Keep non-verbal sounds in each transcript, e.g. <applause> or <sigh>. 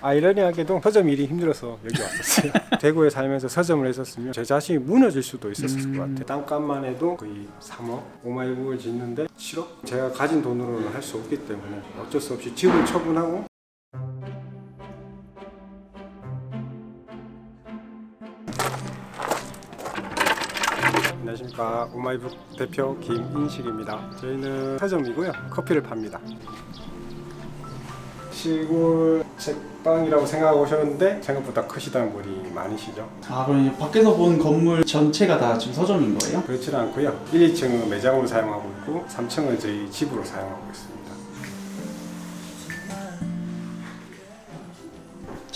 아이러니하게도 서점 일이 힘들어서 여기 왔었어요. <laughs> 대구에 살면서 서점을 했었으면 제 자신이 무너질 수도 있었을 음. 것 같아요. 땅값만 해도 거의 3억, 오마이북을 짓는데 7억? 제가 가진 돈으로는 할 수 없기 때문에 어쩔 수 없이 집을 처분하고 안녕하십니까 오마이북 대표 김인식입니다. 저희는 서점이고요 커피를 팝니다. 시골 책방이라고 생각하고 오셨는데 생각보다 크시다는 분이 많으시죠? 아 그럼 이제 밖에서 본 건물 전체가 다 지금 서점인 거예요? 그렇지는 않고요. 1, 2층은 매장으로 사용하고 있고 3층은 저희 집으로 사용하고 있습니다.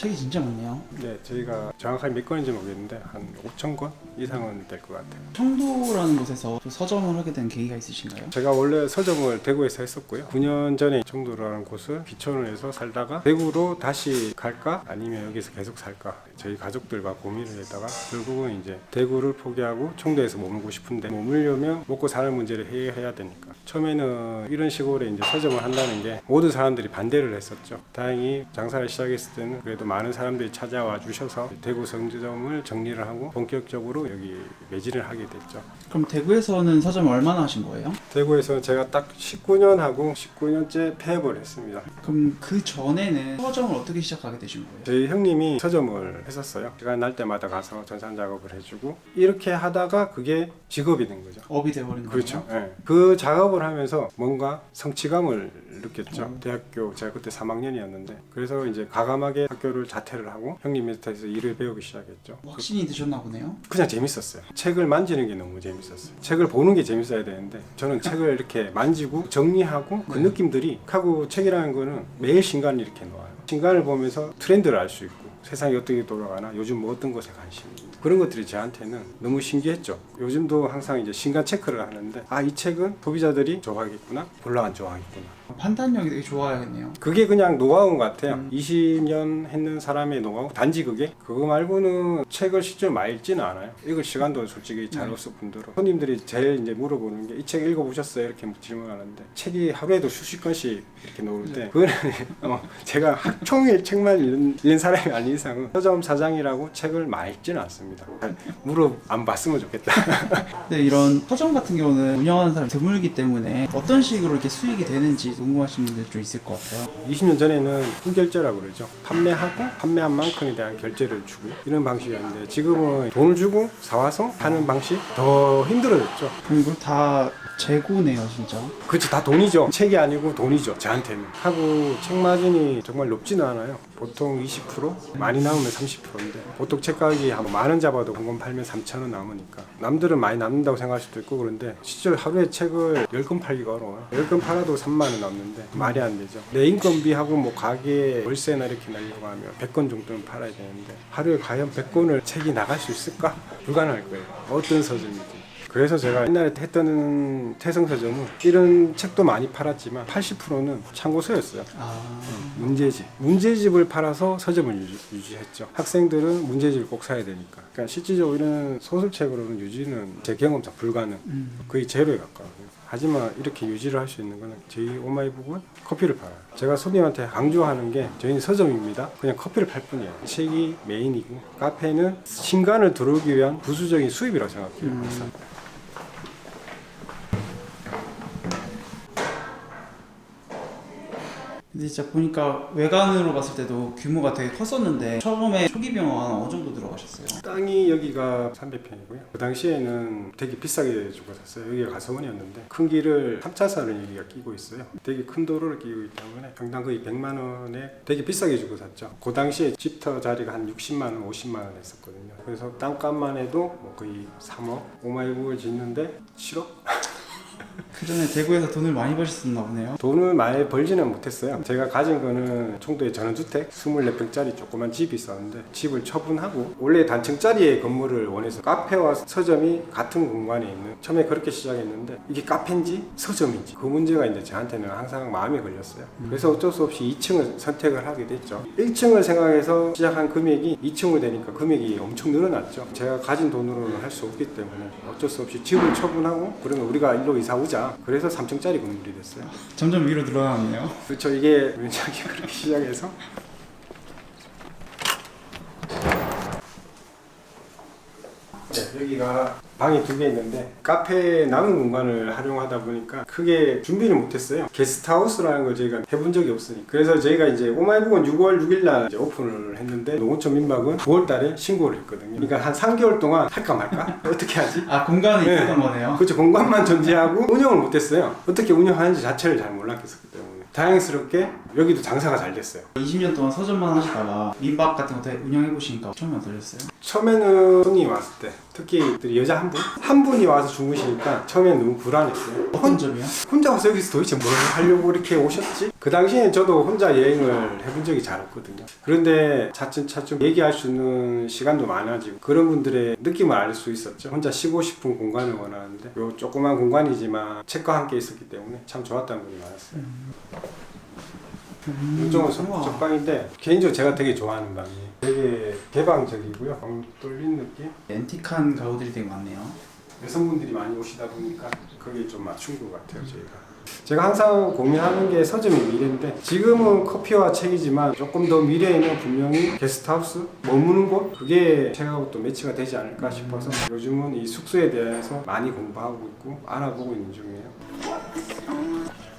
책이 진짜 많네요. 네, 저희가 정확하게 몇 건인지 모르겠는데 한 5천 권 이상은 될 것 같아요. 청도라는 곳에서 또 서점을 하게 된 계기가 있으신가요? 제가 원래 서점을 대구에서 했었고요. 9년 전에 청도라는 곳을 귀촌을 해서 살다가 대구로 다시 갈까 아니면 여기서 계속 살까 저희 가족들과 고민을 했다가 결국은 이제 대구를 포기하고 청도에서 머물고 싶은데 머물려면 먹고 사는 문제를 해결해야 되니까 처음에는 이런 시골에 이제 서점을 한다는 게 모든 사람들이 반대를 했었죠. 다행히 장사를 시작했을 때는 그래도 많은 사람들이 찾아와 주셔서 대구 성점을 정리를 하고 본격적으로 여기 매진을 하게 됐죠. 그럼 대구에서는 서점을 얼마나 하신 거예요? 대구에서 제가 딱 19년 하고 19년째 폐업을 했습니다. 그럼 그 전에는 서점을 어떻게 시작하게 되신 거예요? 저희 형님이 서점을 했었어요. 시간 날 때마다 가서 전산 작업을 해주고 이렇게 하다가 그게 직업이 된 거죠. 업이 돼버린 거예요? 그렇죠. 예. 그 작업을 하면서 뭔가 성취감을 느꼈죠. 대학교 제가 그때 3학년이었는데 그래서 이제 과감하게 학교를 자퇴를 하고 형님 밑에서 일을 배우기 시작했죠. 확신이 드셨나 보네요. 그냥 재밌었어요. 책을 만지는 게 너무 재밌었어요. 책을 보는 게 재밌어야 되는데 저는 책을 이렇게 만지고 정리하고 그 네. 느낌들이 하고 책이라는 거는 매일 신간을 이렇게 놓아요. 신간을 보면서 트렌드를 알 수 있고 세상이 어떻게 돌아가나 요즘 뭐 어떤 것에 관심이 그런 것들이 저한테는 너무 신기했죠. 요즘도 항상 이제 신간 체크를 하는데 아 이 책은 소비자들이 좋아하겠구나, 별로 안 좋아하겠구나. 판단력이 되게 좋아야겠네요. 그게 그냥 노하우인 것 같아요. 음. 20년 했는 사람의 노하우. 단지 그게 그거 말고는 책을 실제로 많이 읽지는 않아요. 읽을 시간도 솔직히 잘 네. 없을 뿐더러 손님들이 제일 이제 물어보는 게 이 책 읽어보셨어요? 이렇게 질문하는데 책이 하루에도 수십 권씩 이렇게 나올 때 네. 그거는 <laughs> 어, 제가 종일 책만 읽는, 읽는 사람이 아닌 이상은 서점 사장이라고 책을 많이 읽지는 않습니다. 물어 안 봤으면 좋겠다. <laughs> 근데 이런 서점 같은 경우는 운영하는 사람이 드물기 때문에 어떤 식으로 이렇게 수익이 되는지 궁금하신 분들 좀 있을 것 같아요. 20년 전에는 품결제라고 그러죠. 판매하고 판매한 만큼에 대한 결제를 주고 이런 방식이었는데 지금은 돈을 주고 사와서 하는 방식 더 힘들어졌죠. 그럼 이걸 다 재고네요, 진짜. 그렇지 다 돈이죠. 책이 아니고 돈이죠. 저한테는 하고 책 마진이 정말 높지는 않아요. 보통 20% 많이 나오면 30%인데 보통 책 가격이 한 만 원 잡아도 한권 팔면 3천 원 남으니까 남들은 많이 남는다고 생각할 수도 있고 그런데 실제로 하루에 책을 10권 팔기가 어려워요. 10권 팔아도 3만 원 남는데 말이 안 되죠. 내 인건비하고 뭐 가게 월세나 이렇게 내려고 하면 100권 정도는 팔아야 되는데 하루에 과연 100권을 책이 나갈 수 있을까? <laughs> 불가능할 거예요. 어떤 서점이든. 그래서 제가 옛날에 했던 태성 서점은 이런 책도 많이 팔았지만 80%는 참고서였어요. 아, 문제집. 문제집을 팔아서 서점을 유지, 했죠 학생들은 문제집을 꼭 사야 되니까. 그러니까 실질적으로 이런 소설책으로는 유지는 제 경험상 불가능. 음. 거의 제로에 가까워요. 하지만 이렇게 유지를 할 수 있는 거는 저희 오마이북은 커피를 팔아요. 제가 손님한테 강조하는 게 저희는 서점입니다. 그냥 커피를 팔 뿐이에요. 책이 메인이고 카페는 신간을 들어오기 위한 부수적인 수입이라고 생각해요. 음. 그래서 근데 진짜 보니까 외관으로 봤을 때도 규모가 되게 컸었는데 처음에 초기 병원 어느 정도 들어가셨어요? 땅이 여기가 300평이고요. 그 당시에는 되게 비싸게 주고 샀어요. 여기가 가서원이었는데 큰 길을 3차선을 여기가 끼고 있어요. 되게 큰 도로를 끼고 있기 때문에 평당 거의 100만 원에 되게 비싸게 주고 샀죠. 그 당시에 집터 자리가 한 60만 원, 50만 원 했었거든요. 그래서 땅값만 해도 뭐 거의 3억, 오마이북을 짓는데 7억? <laughs> 그 전에 대구에서 돈을 많이 버셨었나 보네요. 돈을 많이 벌지는 못했어요. 제가 가진 거는 청도에 전원주택 24평짜리 조그만 집이 있었는데 집을 처분하고 원래 단층짜리의 건물을 원해서 카페와 서점이 같은 공간에 있는 처음에 그렇게 시작했는데 이게 카페인지 서점인지 그 문제가 이제 저한테는 항상 마음에 걸렸어요. 그래서 어쩔 수 없이 2층을 선택을 하게 됐죠. 1층을 생각해서 시작한 금액이 2층으로 되니까 금액이 엄청 늘어났죠. 제가 가진 돈으로는 할 수 없기 때문에 어쩔 수 없이 집을 처분하고 그러면 우리가 일로 이사 오자. 그래서 3층짜리 건물이 됐어요. 점점 위로 늘어났네요. 그렇죠. 이게 문짝이 그렇게 시작해서 여기가 방이 두 개 있는데 카페 남은 공간을 활용하다 보니까 크게 준비를 못했어요. 게스트하우스라는 걸 저희가 해본 적이 없으니까. 그래서 저희가 이제 오마이북은 6월 6일 날 이제 오픈을 했는데 농어촌 민박은 9월 달에 신고를 했거든요. 그러니까 한 3개월 동안 할까 말까? <laughs> 어떻게 하지? 아 공간이 네. 있었던 거네요. 그렇죠. 공간만 존재하고 운영을 못했어요. 어떻게 운영하는지 자체를 잘 몰랐기 때문에. 다행스럽게 여기도 장사가 잘 됐어요. 20년 동안 서점만 하시다가 민박 같은 거 운영해 보시니까 처음에 어떠셨어요? 처음에는 손님이 왔을 때 특히 여자 한 분? 한 분이 와서 주무시니까 처음에는 너무 불안했어요. 어떤 점이요? 혼자 와서 여기서 도대체 뭘 하려고 이렇게 오셨지? 그 당시에 저도 혼자 여행을 해본 적이 잘 없거든요. 그런데 차츰차츰 얘기할 수 있는 시간도 많아지고 그런 분들의 느낌을 알 수 있었죠. 혼자 쉬고 싶은 공간을 원하는데 요 조그만 공간이지만 책과 함께 있었기 때문에 참 좋았다는 분이 많았어요. 이쪽은 우와. 적방인데 개인적으로 제가 되게 좋아하는 방이에요. 되게 개방적이고요. 방 뚫린 느낌? 앤틱한 가구들이 되게 많네요. 여성분들이 많이 오시다 보니까 그게 좀 맞춘 것 같아요 저희가 제가 항상 고민하는 게 서점이 미래인데 지금은 커피와 책이지만 조금 더 미래에는 분명히 게스트하우스 머무는 곳 그게 책하고 또 매치가 되지 않을까 싶어서 요즘은 이 숙소에 대해서 많이 공부하고 있고 알아보고 있는 중이에요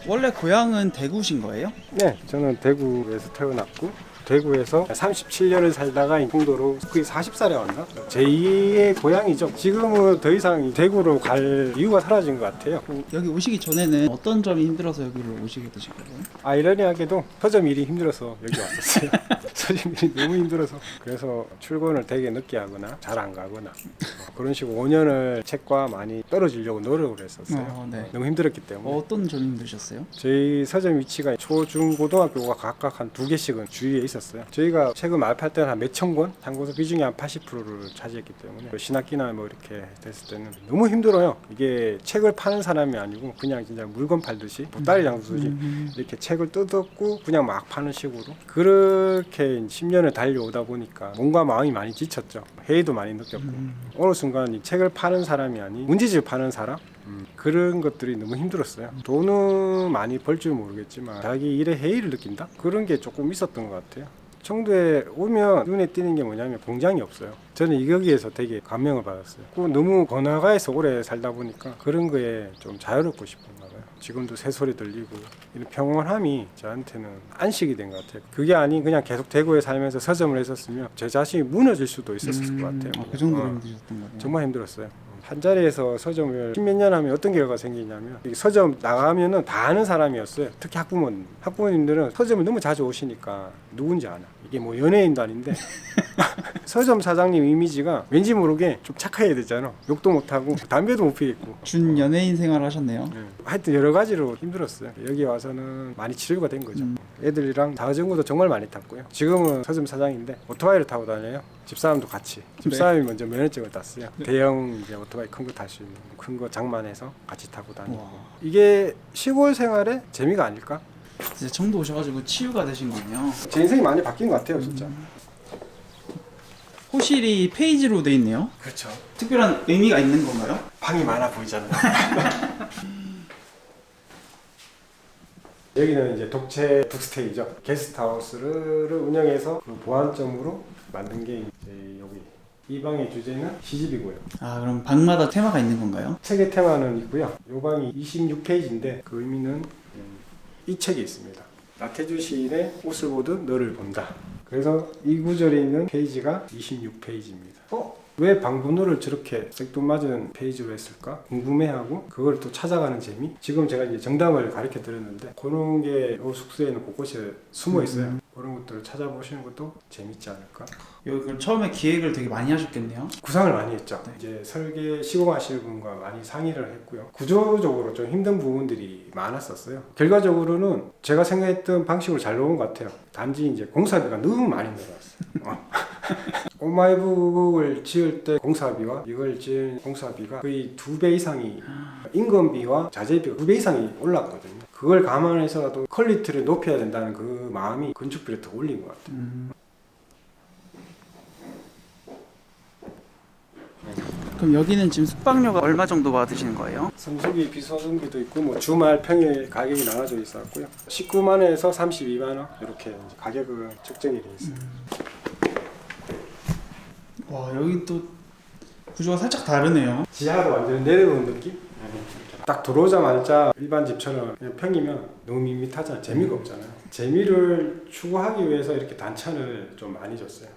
원래 고향은 대구신 거예요? 네 저는 대구에서 태어났고 대구에서 37년을 살다가 홍도로 거의 40살에 왔나? 제2의 고향이죠. 지금은 더 이상 이 대구로 갈 이유가 사라진 것 같아요. 어, 여기 오시기 전에는 어떤 점이 힘들어서 여기를 오시게 되신 거예요? 아이러니하게도 서점 일이 힘들어서 여기 왔었어요. <laughs> 서점 일이 너무 힘들어서 그래서 출근을 되게 늦게 하거나 잘 안 가거나 어, 그런 식으로 5년을 책과 많이 떨어지려고 노력을 했었어요. 어, 네. 너무 힘들었기 때문에 어떤 점이 힘드셨어요? 저희 서점 위치가 초, 중, 고등학교가 각각 한 두 개씩은 주위에 있었어요. 저희가 책을 말팔 때는 한 몇천 권, 참고서 비중이 한 80%를 차지했기 때문에 신학기나 뭐 이렇게 됐을 때는 너무 힘들어요. 이게 책을 파는 사람이 아니고 그냥 진짜 물건 팔듯이 보따리 장수듯이 음. 이렇게 책을 뜯었고 그냥 막 파는 식으로 그렇게 10년을 달려오다 보니까 몸과 마음이 많이 지쳤죠. 회의도 많이 느꼈고 음. 어느 순간 이 책을 파는 사람이 아닌 문제집을 파는 사람 음, 그런 것들이 너무 힘들었어요. 돈은 많이 벌 줄 모르겠지만 자기 일에 해이를 느낀다 그런 게 조금 있었던 것 같아요. 청도에 오면 눈에 띄는 게 뭐냐면 공장이 없어요. 저는 여기에서 되게 감명을 받았어요. 그 너무 번화가에서 오래 살다 보니까 그런 거에 좀 자유롭고 싶은가 봐요. 지금도 새소리 들리고 이런 평온함이 저한테는 안식이 된 것 같아요. 그게 아닌 그냥 계속 대구에 살면서 서점을 했었으면 제 자신이 무너질 수도 있었을 것 같아요. 아, 그 정도로 어. 힘드셨던 거예요? 정말 힘들었어요. 한 자리에서 서점을 십몇 년 하면 어떤 결과가 생기냐면 이 서점 나가면은 다 아는 사람이었어요. 특히 학부모님. 학부모님들은 서점을 너무 자주 오시니까 누군지 아나. 이게 뭐 연예인도 아닌데 <laughs> 서점 사장님 이미지가 왠지 모르게 좀 착해야 되잖아. 욕도 못 하고 담배도 못 피겠고. 준 연예인 생활을 하셨네요. 예. 하여튼 여러 가지로 힘들었어요. 여기 와서는 많이 치료가 된 거죠. 음. 애들이랑 자전거도 정말 많이 탔고요. 지금은 서점 사장인데 오토바이를 타고 다녀요. 집사람도 같이. 집사람이 먼저 면허증을 땄어요. 대형 이제 오토바이 큰 거 탈 수 있는 큰 거 장만해서 같이 타고 다니고. 와. 이게 시골 생활의 재미가 아닐까? 진짜 청도 오셔가지고 치유가 되신 거네요. 제 인생이 많이 바뀐 것 같아요, 진짜. 호실이 페이지로 돼 있네요. 그렇죠. 특별한 의미가 있는 건가요? 방이 많아 보이잖아요. <laughs> 여기는 이제 독채 북스테이죠. 게스트하우스를 운영해서 그 보안점으로 만든 게 이제 여기 이 방의 주제는 시집이고요. 아 그럼 방마다 테마가 있는 건가요? 책의 테마는 있고요. 이 방이 26페이지인데 그 의미는 음, 이 책이 있습니다. 나태주 시인의 옷을 보듯 너를 본다. 그래서 이 구절에 있는 페이지가 26페이지입니다. 어? 왜 방분호를 저렇게 생뚱맞은 페이지로 했을까 궁금해하고 그걸 또 찾아가는 재미 지금 제가 이제 정답을 가르쳐 드렸는데 그런 게이 숙소에는 곳곳에 숨어 있어요 그런 것들을 찾아보시는 것도 재밌지 않을까 여기 그럼 처음에 기획을 되게 많이 하셨겠네요. 구상을 많이 했죠. 네. 이제 설계 시공하시는 분과 많이 상의를 했고요. 구조적으로 좀 힘든 부분들이 많았었어요. 결과적으로는 제가 생각했던 방식으로 잘 나온 것 같아요. 단지 이제 공사비가 너무 많이 늘어났어요. 어. <laughs> 오마이북을 지을 때 공사비와 이걸 지은 공사비가 거의 두 배 이상이 인건비와 자재비가 두 배 이상이 올랐거든요. 그걸 감안해서라도 퀄리티를 높여야 된다는 그 마음이 건축비를 더 올린 것 같아요. 음. 그럼 여기는 지금 숙박료가 얼마 정도 받으시는 거예요? 성수기 비소성비도 있고 뭐 주말 평일 가격이 나눠져 있었고요. 19만 원에서 32만 원 이렇게 이제 가격은 책정이 돼 있어요. 와 여기 또 구조가 살짝 다르네요. 지하로 완전히 내려오는 느낌? 딱 들어오자마자 일반 집처럼 그냥 평이면 너무 밋밋하잖아요. 재미가 없잖아요. 재미를 추구하기 위해서 이렇게 단찬을 좀 많이 줬어요.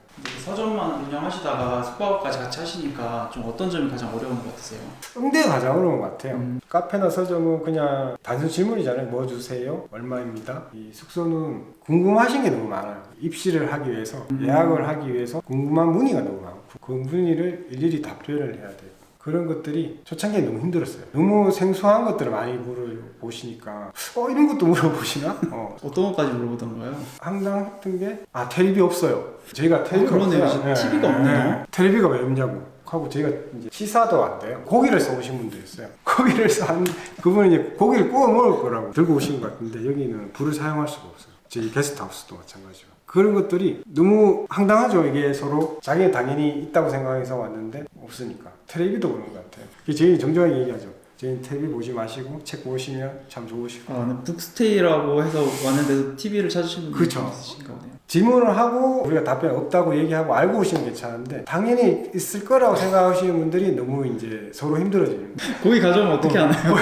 서점만 운영하시다가 숙박업까지 같이 하시니까 좀 어떤 점이 가장 어려운 것 같으세요? 응대 가장 어려운 것 같아요. 음. 카페나 서점은 그냥 단순 질문이잖아요. 뭐 주세요? 얼마입니다. 이 숙소는 궁금하신 게 너무 많아요. 입시를 하기 위해서, 음. 예약을 하기 위해서 궁금한 문의가 너무 많고 그 문의를 일일이 답변을 해야 돼요. 그런 것들이 초창기에 너무 힘들었어요. 너무 생소한 것들을 많이 물어보시니까 어 이런 것도 물어보시나? <laughs> 어 어떤 것까지 물어보던가요? 항상 했던 게 아 텔레비 없어요. 저희가 텔레비 아, 그러네요. 없어요. TV가 없네요. 텔레비가 왜 없냐고. 하고 저희가 이제 시사도 안 돼요. 고기를 써오신 분도 있어요. <laughs> 고기를 산 그분은 이제 고기를 구워 먹을 거라고 들고 오신 것 같은데 여기는 불을 사용할 수가 없어요. 저희 게스트하우스도 마찬가지고. 그런 것들이 너무 황당하죠. 이게 서로 자기는 당연히 있다고 생각해서 왔는데 없으니까. 텔레비도 그런 것 같아요. 저희 정정하게 얘기하죠. 저희 텔레비 보지 마시고 책 보시면 참 좋으실 거예요. 아, 네. 북스테이라고 해서 왔는데도 TV를 찾으시는 분이 그쵸. 있으신가 보네요. 질문을 하고 우리가 답변 없다고 얘기하고 알고 오시면 괜찮은데 당연히 있을 거라고 생각하시는 분들이 너무 이제 서로 거예요. <laughs> 고기 가져오면 어떻게 하나요?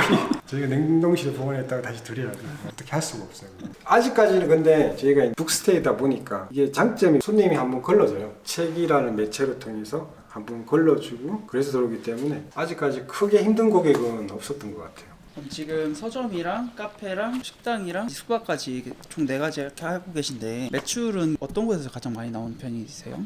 저희가 냉동실에 보관했다가 다시 드려야 돼요. 어떻게 할 수가 없어요. 아직까지는 근데 저희가 북스테이다 보니까 이게 장점이 손님이 한번 걸러줘요. 책이라는 매체를 통해서 한번 걸러주고 그래서 들어오기 때문에 아직까지 크게 힘든 고객은 없었던 것 같아요. 그럼 지금 서점이랑 카페랑 식당이랑 숙박까지 총 네 가지 이렇게 하고 계신데 매출은 어떤 곳에서 가장 많이 나오는 편이세요?